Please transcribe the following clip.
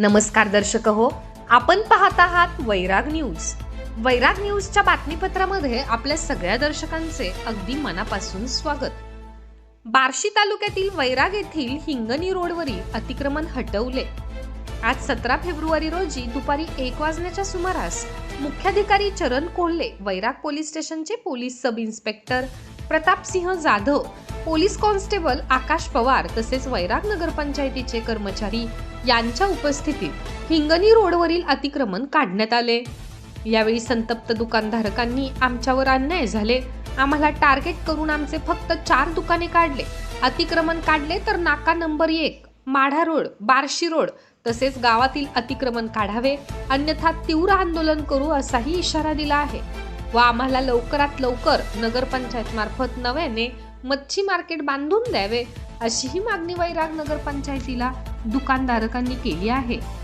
नमस्कार दर्शक हो आपण पाहत आहात वैराग न्यूज. वैराग न्यूजच्या बातमीपत्रामध्ये आपल्या सगळ्या दर्शकांचे अगदी मनापासून स्वागत. बार्शी तालुक्यातील वैराग येथील हिंगणी रोडवरील अतिक्रमण हटवले. आज सतरा फेब्रुवारी रोजी दुपारी एक वाजण्याच्या सुमारास मुख्याधिकारी चरण कोल्हे वैराग पोलीस स्टेशनचे police sub inspector Pratapsinh Jadhav police constable Akash Pawar तसेच वैराग नगरपंचायतीचे कर्मचारी यांच्या उपस्थितीत हिंगणी रोडवरील अतिक्रमण काढण्यात आले. यावेळी संतप्त दुकानधारकांनी आमच्यावर अन्याय झाले. आम्हाला टार्गेट करून आमचे फक्त चार दुकाने काढले. अतिक्रमण काढले तर नाका नंबर एक माढा रोड बार्शी रोड तसेच गावातील अतिक्रमण काढावे. अन्यथा तीव्र आंदोलन करू असाही इशारा दिला आहे. व आम्हाला लवकरात लवकर नगरपंचायत मार्फत नव्याने मच्छी मार्केट बांधून द्यावे अशीही मागणी वैराग नगरपंचायतीला दुकानधारकांनी केली आहे.